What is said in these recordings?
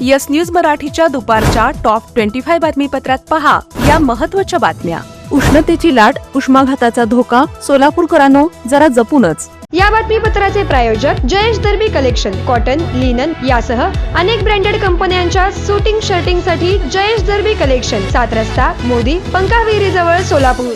Yes news मराठीच्या दुपारच्या top twenty five बातमीपत्रात पहा या महत्त्वाच्या बातम्या. उष्णतेची लाट उष्माघाताचा धोका सोलापूरकरांनो जरा जपूनच. या बातमीपत्राचे प्रायोजक Jayesh Darbi collection cotton linen यासह अनेक ब्रँडेड कंपन्यांच्या सुटिंग शर्टिंगसाठी जयेश दर्बी कलेक्शन सात रस्ता मोदी पंकाविहिरी जवळ सोलापूर.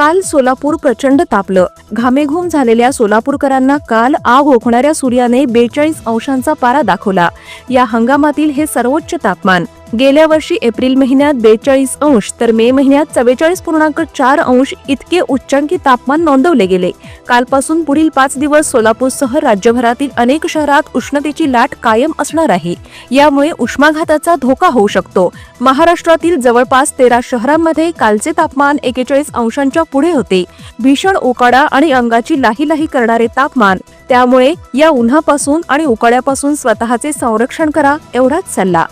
काल सोलापूर प्रचंड तापलं. घामेघूम झालेल्या सोलापूरकरांना काल आग ओखणाऱ्या सूर्याने बेचाळीस अंशांचा पारा दाखवला. या हंगामातील हे सर्वोच्च तापमान. गेल्या वर्षी एप्रिल महिन्यात बेचाळीस अंश तर मे महिन्यात चव्वेचाळीस पूर्णांक चार अंश इतके उच्चांकी तापमान नोंदवले गेले. कालपासून पुढील पाच दिवस सोलापूरसह राज्यभरातील अनेक शहरात उष्णतेची लाट कायम असणार आहे. यामुळे उष्माघाताचा धोका होऊ शकतो. महाराष्ट्रातील जवळपास तेरा शहरांमध्ये कालचे तापमान एकेचाळीस अंशांच्या पुढे होते. भीषण उकाडा आणि अंगाची लाही लाही करणारे तापमान. त्यामुळे या उन्हापासून आणि उकाड्यापासून स्वतःचे संरक्षण करा एवढाच सल्ला.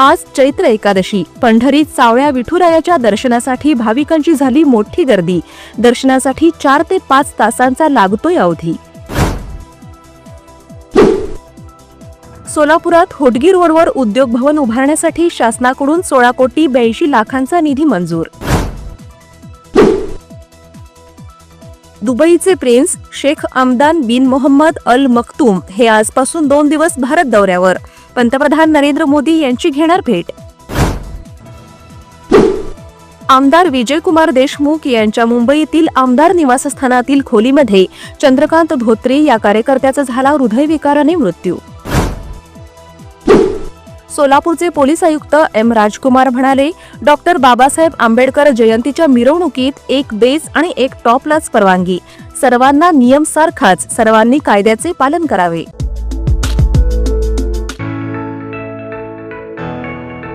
आज चैत्र एकादशी. पंढरीत सावळ्या विठुरायाच्या दर्शनासाठी भाविकांची झाली मोठी गर्दी. दर्शनासाठी चार ते पाच तासांचा लागतोय अवधी. सोलापुरात होटगी रोडवर उद्योग भवन उभारण्यासाठी शासनाकडून सोळा कोटी ब्याऐंशी लाखांचा निधी मंजूर. दुबईचे prince Sheikh Hamdan bin Mohammed Al Maktoum हे आजपासून दोन दिवस भारत दौऱ्यावर. पंतप्रधान नरेंद्र मोदी यांची घेणार भेट. आमदार विजयकुमार देशमुख यांच्या मुंबईतील आमदार निवासस्थानातील खोलीमध्ये चंद्रकांत धोत्रे या कार्यकर्त्याचा झाला हृदयविकाराने मृत्यू. सोलापूरचे पोलीस आयुक्त एम राजकुमार म्हणाले डॉक्टर बाबासाहेब आंबेडकर जयंतीच्या मिरवणुकीत एक बेस आणि एक टॉपलाच परवानगी. सर्वांना नियम सारखाच सर्वांनी कायद्याचे पालन करावे.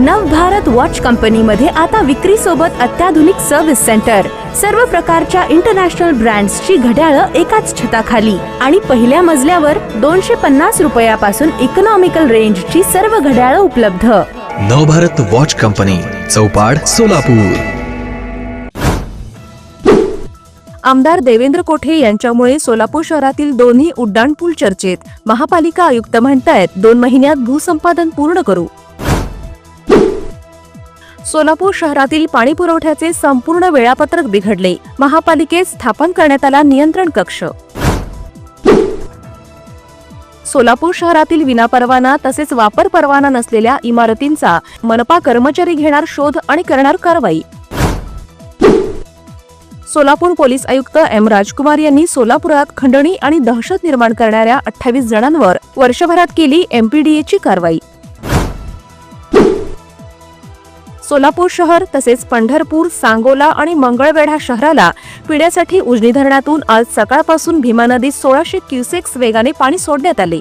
नव भारत वॉच कंपनीमध्ये आता विक्री सोबत अत्याधुनिक सर्व्हिस सेंटर सर्व प्रकारच्या इंटरनॅशनल ब्रँड्सची घड्याळं एकाच छताखाली. आणि पहिल्या मजल्यावर दोनशे पन्नास रुपयापासून इकॉनॉमिकल रेंजची सर्व घड्याळं उपलब्ध. Navbharat watch company Chaupad Solapur. आमदार देवेंद्र कोठे यांच्यामुळे सोलापूर शहरातील दोन्ही उड्डाणपूल चर्चेत महापालिका आयुक्त म्हणतायत दोन महिन्यात भूसंपादन पूर्ण करू. सोलापूर शहरातील पाणी पुरवठ्याचे संपूर्ण वेळापत्रक बिघडले. महापालिकेत स्थापन करण्यात आला नियंत्रण कक्ष. सोलापूर शहरातील विनापरवाना तसेच वापर परवाना नसलेल्या इमारतींचा मनपा कर्मचारी घेणार शोध आणि करणार कारवाई. सोलापूर पोलीस आयुक्त एम राजकुमार यांनी सोलापुरात खंडणी आणि दहशत निर्माण करणाऱ्या अठ्ठावीस जणांवर वर्षभरात केली एमपीडीएची कारवाई. सोलापूर शहर तसेच पंढरपूर सांगोला आणि मंगळवेढा शहराला पिण्यासाठी उजनी धरणातून आज सकाळपासून भीमा नदीत सोळाशे क्युसेक्स वेगाने पाणी सोडण्यात आले.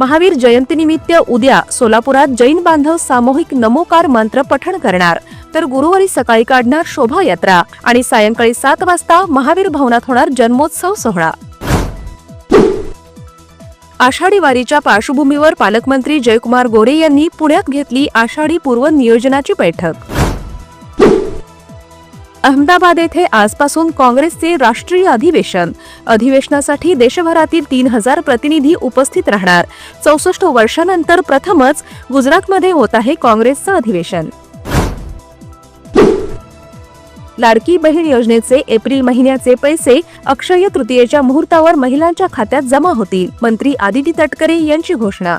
महावीर जयंतीनिमित्त उद्या सोलापुरात जैन बांधव सामूहिक नमोकार मंत्र पठण करणार. तर गुरुवारी सकाळी काढणार शोभायात्रा आणि सायंकाळी सात वाजता महावीर भवनात होणार जन्मोत्सव सोहळा. आषाढी वारीच्या पार्श्वभूमीवर पालकमंत्री जयकुमार गोरे यांनी पुण्यात घेतली आषाढी पूर्व नियोजनाची बैठक. अहमदाबाद येथे आजपासून काँग्रेसचे राष्ट्रीय अधिवेशन. अधिवेशनासाठी देशभरातील तीन हजार प्रतिनिधी उपस्थित राहणार. चौसष्ट वर्षानंतर प्रथमच गुजरातमध्ये होत आहे काँग्रेसचं अधिवेशन. लाडकी बहीण योजनेचे एप्रिल महिन्याचे पैसे अक्षय तृतीयेच्या मुहूर्तावर महिलांच्या खात्यात जमा होतील मंत्री आदिती तटकरे यांची घोषणा.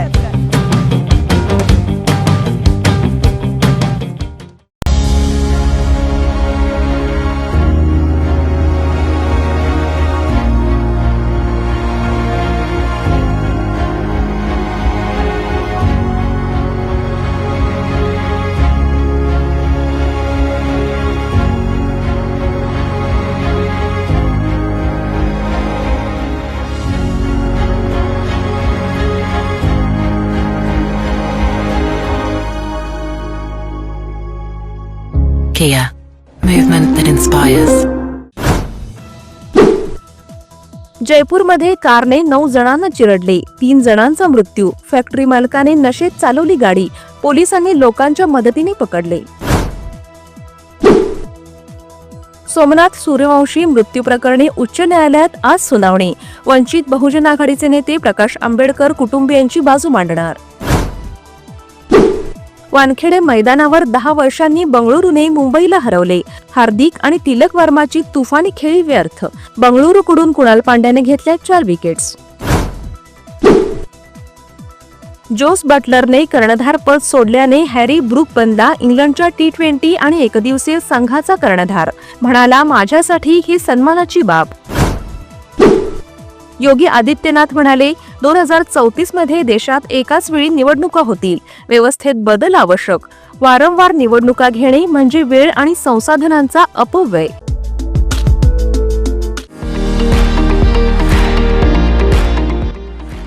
Yeah. Kia, movement that inspires. जयपूरमध्ये कारने नऊ जणांना चिरडले तीन जणांचा मृत्यू. फॅक्टरी मालकाने नशेत चालवली गाडी. पोलिसांनी लोकांच्या मदतीने पकडले. सोमनाथ सूर्यवंशी मृत्यू प्रकरणी उच्च न्यायालयात आज सुनावणी. वंचित बहुजन आघाडीचे नेते प्रकाश आंबेडकर कुटुंबियांची बाजू मांडणार. वानखेडे मैदानावर दहा वर्षांनी बंगळुरूने मुंबईला हरवले. हार्दिक आणि तिलक वर्माची तुफानी खेळी व्यर्थ. बंगळुरूकडून कुणाल पांड्याने घेतल्या चार विकेट्स जोस बटलरने कर्णधार पद सोडल्याने हॅरी ब्रुक बनला इंग्लंडच्या टी ट्वेंटी आणि एकदिवसीय संघाचा कर्णधार. म्हणाला माझ्यासाठी ही सन्मानाची बाब. योगी आदित्यनाथ म्हणाले दोन हजार चौतीसमध्ये देशात एकाच वेळी निवडणुका होतील. व्यवस्थेत बदल आवश्यक. वारंवार निवडणुका घेणे म्हणजे वेळ आणि संसाधनांचा अपव्यय.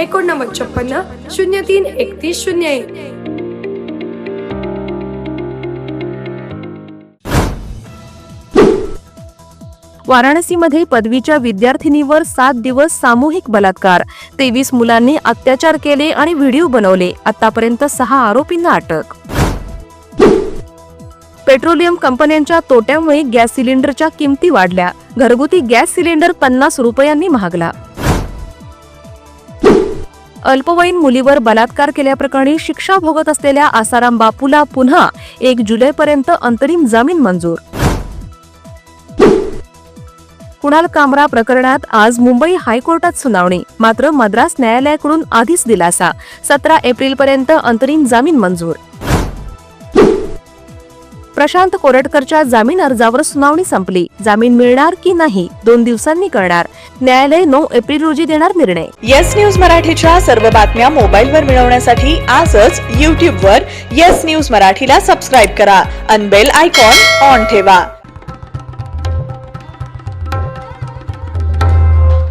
एकोणनव्वद छप्पन्न शून्य तीन एकतीस शून्य एक. वाराणसीमध्ये पदवीच्या विद्यार्थिनीवर सात दिवस सामूहिक बलात्कार. तेवीस मुलांनी अत्याचार केले आणि व्हिडिओ बनवले. आतापर्यंत सहा आरोपींना अटक. पेट्रोलियम कंपन्यांच्या तोट्यामुळे गॅस सिलेंडरच्या किमती वाढल्या. घरगुती गॅस सिलेंडर पन्नास रुपयांनी महागला. अल्पवयीन मुलीवर बलात्कार केल्याप्रकरणी शिक्षा भोगत असलेल्या आसाराम बापूला पुन्हा एक जुलैपर्यंत अंतरिम जामीन मंजूर. कुणाल कामरा प्रकरणात आज मुंबई हायकोर्टात सुनावणी. मात्र मद्रास न्यायालयाकडून आधीच दिलासा. सतरा एप्रिलपर्यंत अंतरिम जामीन मंजूर. प्रशांत कोरटकरच्या जामीन अर्जावर सुनावणी संपली. जामीन मिळणार की नाही दोन दिवसांनी कळणार. न्यायालय नऊ एप्रिल रोजी देणार निर्णय. येस न्यूज मराठीच्या सर्व बातम्या मोबाईलवर मिळवण्यासाठी आजच यूट्यूबवर येस न्यूज मराठीला सबस्क्राईब करा. अनबेल आयकॉन ऑन ठेवा.